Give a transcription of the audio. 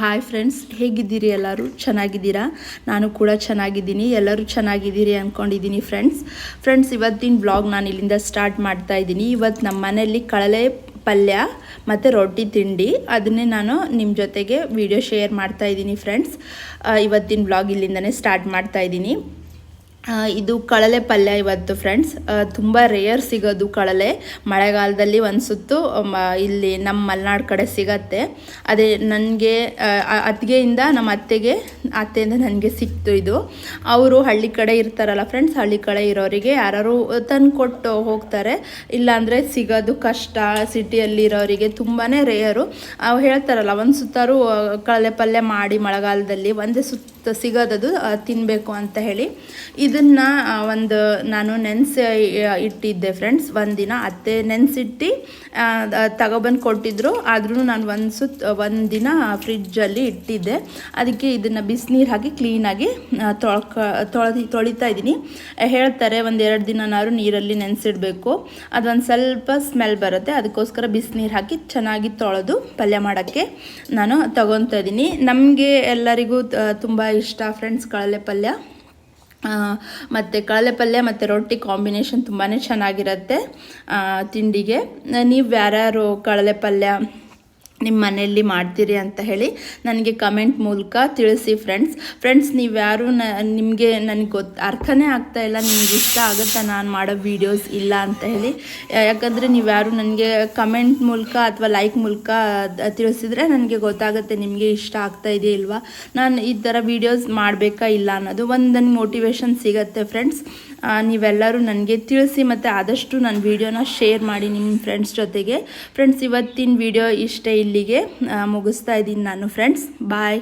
Hi friends ಹೇಗಿದ್ದೀರಿ ಎಲ್ಲರೂ? ಚೆನ್ನಾಗಿದ್ದೀರಾ? ನಾನು ಕೂಡ ಚೆನ್ನಾಗಿದ್ದೀನಿ. ಎಲ್ಲರೂ ಚೆನ್ನಾಗಿದ್ದೀರಿ ಅಂದ್ಕೊಂಡಿದ್ದೀನಿ ಫ್ರೆಂಡ್ಸ್ ಫ್ರೆಂಡ್ಸ್ ಇವತ್ತಿನ ಬ್ಲಾಗ್ ನಾನು ಇಲ್ಲಿಂದ ಸ್ಟಾರ್ಟ್ ಮಾಡ್ತಾ ಇದ್ದೀನಿ. ಇವತ್ತು ನಮ್ಮ ಮನೆಯಲ್ಲಿ ಕಳಲೆ ಪಲ್ಯ ಮತ್ತು ರೊಟ್ಟಿ ತಿಂಡಿ. ಅದನ್ನೇ ನಾನು ನಿಮ್ಮ ಜೊತೆಗೆ ವಿಡಿಯೋ ಶೇರ್ ಮಾಡ್ತಾ ಇದ್ದೀನಿ ಫ್ರೆಂಡ್ಸ್ ಇವತ್ತಿನ ಬ್ಲಾಗ್ ಇಲ್ಲಿಂದನೇ ಸ್ಟಾರ್ಟ್ ಮಾಡ್ತಾ ಇದ್ದೀನಿ. ಇದು ಕಳಲೆ ಪಲ್ಯ ಇವತ್ತು ಫ್ರೆಂಡ್ಸ್ ತುಂಬ ರೇಯರ್ ಸಿಗೋದು ಕಳಲೆ. ಮಳೆಗಾಲದಲ್ಲಿ ಒಂದು ಸುತ್ತು ಇಲ್ಲಿ ನಮ್ಮ ಮಲೆನಾಡು ಕಡೆ ಸಿಗತ್ತೆ. ಅದೇ ನನಗೆ ಅತ್ತಿಗೆಯಿಂದ ನಮ್ಮ ಅತ್ತೆಗೆ, ಅತ್ತೆಯಿಂದ ನನಗೆ ಸಿಕ್ತು ಇದು. ಅವರು ಹಳ್ಳಿ ಕಡೆ ಇರ್ತಾರಲ್ಲ ಫ್ರೆಂಡ್ಸ್ ಹಳ್ಳಿ ಕಡೆ ಇರೋರಿಗೆ ಯಾರು ತಂದು ಕೊಟ್ಟು ಹೋಗ್ತಾರೆ. ಇಲ್ಲಾಂದರೆ ಸಿಗೋದು ಕಷ್ಟ ಸಿಟಿಯಲ್ಲಿ ಇರೋರಿಗೆ ತುಂಬಾ ರೇಯರು ಹೇಳ್ತಾರಲ್ಲ, ಒಂದು ಸುತ್ತಾರು ಕಳಲೆ ಪಲ್ಯ ಮಾಡಿ ಮಳೆಗಾಲದಲ್ಲಿ, ಒಂದೇ ಸುತ್ತ ಸಿಗೋದದು ತಿನ್ನಬೇಕು ಅಂತ ಹೇಳಿ. ಇದನ್ನು ಒಂದು ನಾನು ನೆನೆಸಿ ಇಟ್ಟಿದ್ದೆ ಫ್ರೆಂಡ್ಸ್ ಒಂದಿನ ಅತ್ತೆ ನೆನೆಸಿಟ್ಟು ತಗೊಬಂದು ಕೊಟ್ಟಿದ್ರು. ಆದ್ರೂ ನಾನು ಒಂದು ಸುತ್ತ ಒಂದು ದಿನ ಫ್ರಿಜ್ಜಲ್ಲಿ ಇಟ್ಟಿದ್ದೆ. ಅದಕ್ಕೆ ಇದನ್ನು ಬಿಸಿನೀರು ಹಾಕಿ ಕ್ಲೀನಾಗಿ ತೊಳ್ಕ, ತೊಳೆದು, ತೊಳಿತಾ ಇದ್ದೀನಿ. ಹೇಳ್ತಾರೆ ಒಂದು ಎರಡು ದಿನನಾದ್ರು ನೀರಲ್ಲಿ ನೆನೆಸಿಡಬೇಕು. ಅದೊಂದು ಸ್ವಲ್ಪ ಸ್ಮೆಲ್ ಬರುತ್ತೆ. ಅದಕ್ಕೋಸ್ಕರ ಬಿಸಿನೀರು ಹಾಕಿ ಚೆನ್ನಾಗಿ ತೊಳೆದು ಪಲ್ಯ ಮಾಡೋಕ್ಕೆ ನಾನು ತಗೊತಾ ಇದ್ದೀನಿ. ನಮಗೆ ಎಲ್ಲರಿಗೂ ತುಂಬ ಇಷ್ಟ ಫ್ರೆಂಡ್ಸ್ ಕಳಲೆ ಪಲ್ಯ. ಮತ್ತು ಕಳಲೆ ಪಲ್ಯ ಮತ್ತು ರೊಟ್ಟಿ ಕಾಂಬಿನೇಷನ್ ತುಂಬಾ ಚೆನ್ನಾಗಿರುತ್ತೆ ತಿಂಡಿಗೆ. ನೀವು ಯಾರ್ಯಾರು ಕಳಲೆ ಪಲ್ಯ ನಿಮ್ಮ ಮನೆಯಲ್ಲಿ ಮಾಡ್ತೀರಿ ಅಂತ ಹೇಳಿ ನನಗೆ ಕಮೆಂಟ್ ಮೂಲಕ ತಿಳಿಸಿ ಫ್ರೆಂಡ್ಸ್ ಫ್ರೆಂಡ್ಸ್ ನೀವು ಯಾರು ನ, ನಿಮಗೆ ನನಗೆ ಗೊತ್ತು ಅರ್ಥನೇ ಆಗ್ತಾ ಇಲ್ಲ, ನಿಮ್ಗೆ ಇಷ್ಟ ಆಗುತ್ತಾ ನಾನು ಮಾಡೋ ವೀಡಿಯೋಸ್ ಇಲ್ಲ ಅಂತ ಹೇಳಿ. ಯಾಕಂದರೆ ನೀವು ಯಾರು ನನಗೆ ಕಮೆಂಟ್ ಮೂಲಕ ಅಥವಾ ಲೈಕ್ ಮೂಲಕ ತಿಳಿಸಿದರೆ ತಿಳಿಸಿದ್ರೆ ನನಗೆ ಗೊತ್ತಾಗುತ್ತೆ, ನಿಮಗೆ ಇಷ್ಟ ಆಗ್ತಾ ಇದೆ ಇಲ್ವಾ. ನಾನು ಈ ಥರ ವೀಡಿಯೋಸ್ ಮಾಡಬೇಕಾ ಇಲ್ಲ ಅನ್ನೋದು ಒಂದು ನನಗೆ ಮೋಟಿವೇಶನ್ ಸಿಗತ್ತೆ ಫ್ರೆಂಡ್ಸ್ ನೀವೆಲ್ಲರೂ ನನಗೆ ತಿಳಿಸಿ ಮತ್ತು ಆದಷ್ಟು ನನ್ನ ವೀಡಿಯೋನ ಶೇರ್ ಮಾಡಿ ನಿಮ್ಮ ಫ್ರೆಂಡ್ಸ್ ಜೊತೆಗೆ. ಫ್ರೆಂಡ್ಸ್, ಇವತ್ತಿನ ವಿಡಿಯೋ ಇಷ್ಟೇ ಇಲ್ಲಿಗೆ ಮುಗಿಸ್ತಾ ಇದ್ದೀನಿ ನಾನು. Friends, bye.